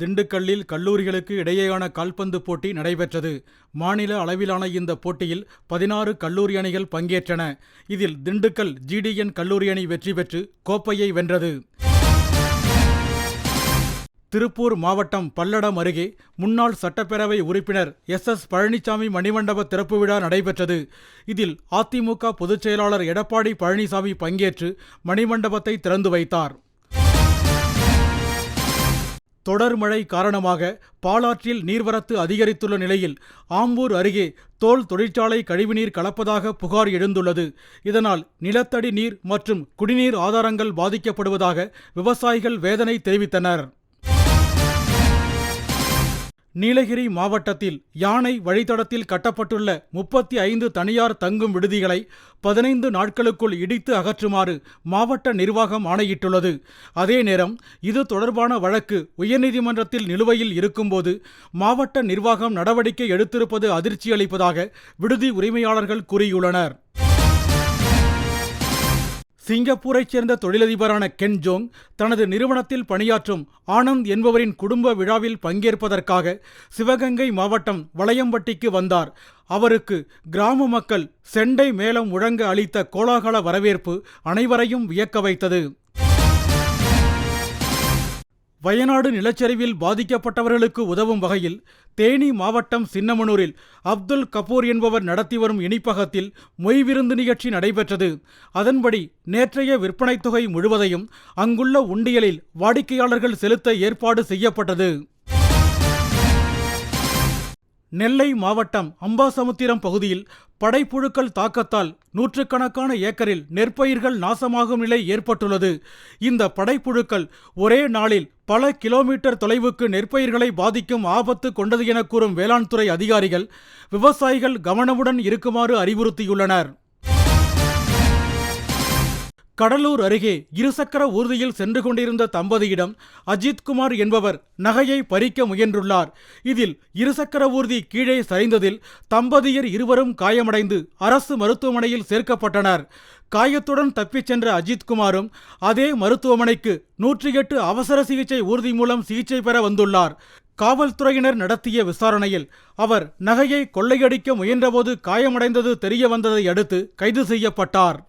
திண்டுக்கல்லில் கல்லூரிகளுக்கு இடையேயான கால்பந்து போட்டி நடைபெற்றது. மாநில அளவிலான இந்த போட்டியில் பதினாறு கல்லூரி அணிகள் பங்கேற்றன. இதில் திண்டுக்கல் ஜிடிஎன் கல்லூரி அணி வெற்றி பெற்று கோப்பையை வென்றது. திருப்பூர் மாவட்டம் பல்லடம் அருகே முன்னாள் சட்டப்பேரவை உறுப்பினர் எஸ். எஸ். பழனிசாமி மணிமண்டப திறப்பு விழா நடைபெற்றது. இதில் அதிமுக பொதுச்செயலாளர் எடப்பாடி பழனிசாமி பங்கேற்று மணிமண்டபத்தை திறந்து வைத்தார். தொடர் மழை காரணமாக பாலாற்றில் நீர்வரத்து அதிகரித்துள்ள நிலையில் ஆம்பூர் அருகே தோல் தொழிற்சாலை கழிவுநீர் கலப்பதாக புகார் எழுந்துள்ளது. இதனால் நிலத்தடி நீர் மற்றும் குடிநீர் ஆதாரங்கள் பாதிக்கப்படுவதாக விவசாயிகள் வேதனை தெரிவித்தனர். நீலகிரி மாவட்டத்தில் யானை வழித்தடத்தில் கட்டப்பட்டுள்ள முப்பத்தி ஐந்து தனியார் தங்கும் விடுதிகளை பதினைந்து நாட்களுக்குள் இடித்து அகற்றுமாறு மாவட்ட நிர்வாகம் ஆணையிட்டுள்ளது. அதே நேரம் இது தொடர்பான வழக்கு உயர்நீதிமன்றத்தில் நிலுவையில் இருக்கும்போது மாவட்ட நிர்வாகம் நடவடிக்கை எடுத்திருப்பது அதிர்ச்சியளிப்பதாக விடுதி உரிமையாளர்கள் கூறியுள்ளனர். சிங்கப்பூரைச் சேர்ந்த தொழிலதிபரான கென் ஜோங் தனது நிறுவனத்தில் பணியாற்றும் ஆனந்த் என்பவரின் குடும்ப விழாவில் பங்கேற்பதற்காக சிவகங்கை மாவட்டம் வளையம்பட்டிக்கு வந்தார். அவருக்கு கிராம மக்கள் செண்டை மேளம் முழங்க அளித்த கோலாகல வரவேற்பு அனைவரையும் வியக்க வைத்தது. வயநாடு நிலச்சரிவில் பாதிக்கப்பட்டவர்களுக்கு உதவும் வகையில் தேனி மாவட்டம் சின்னமனூரில் அப்துல் கபூர் என்பவர் நடத்தி வரும் இனிப்பகத்தில் மொய் விருந்து நிகழ்ச்சி நடைபெற்றது. அதன்படி நேற்றைய விற்பனைத் தொகை முழுவதையும் அங்குள்ள உண்டியலில் வாடிக்கையாளர்கள் செலுத்த ஏற்பாடு செய்யப்பட்டது. நெல்லை மாவட்டம் அம்பாசமுத்திரம் பகுதியில் படைப்புழுக்கள் தாக்கத்தால் நூற்றுக்கணக்கான ஏக்கரில் நெற்பயிர்கள் நாசமாகும் நிலை ஏற்பட்டுள்ளது. இந்த படைப்புழுக்கள் ஒரே நாளில் பல கிலோமீட்டர் தொலைவுக்கு நெற்பயிர்களை பாதிக்கும் ஆபத்து கொண்டது என கூறும் வேளாண் துறை அதிகாரிகள் விவசாயிகள் கவனமுடன் இருக்குமாறு அறிவுறுத்தியுள்ளனர். கடலூர் அருகே இருசக்கர ஊர்தியில் சென்று கொண்டிருந்த தம்பதியிடம் அஜித்குமார் என்பவர் நகையை பறிக்க முயன்றுள்ளார். இதில் இருசக்கர ஊர்தி கீழே சரிந்ததில் தம்பதியர் இருவரும் காயமடைந்து அரசு மருத்துவமனையில் சேர்க்கப்பட்டனர். காயத்துடன் தப்பிச் சென்ற அஜித்குமாரும் அதே மருத்துவமனைக்கு நூற்றி எட்டு அவசர சிகிச்சை ஊர்தி மூலம் சிகிச்சை பெற வந்துள்ளார். காவல்துறையினர் நடத்திய விசாரணையில் அவர் நகையை கொள்ளையடிக்க முயன்றபோது காயமடைந்தது தெரிய வந்ததை அடுத்து கைது செய்யப்பட்டார்.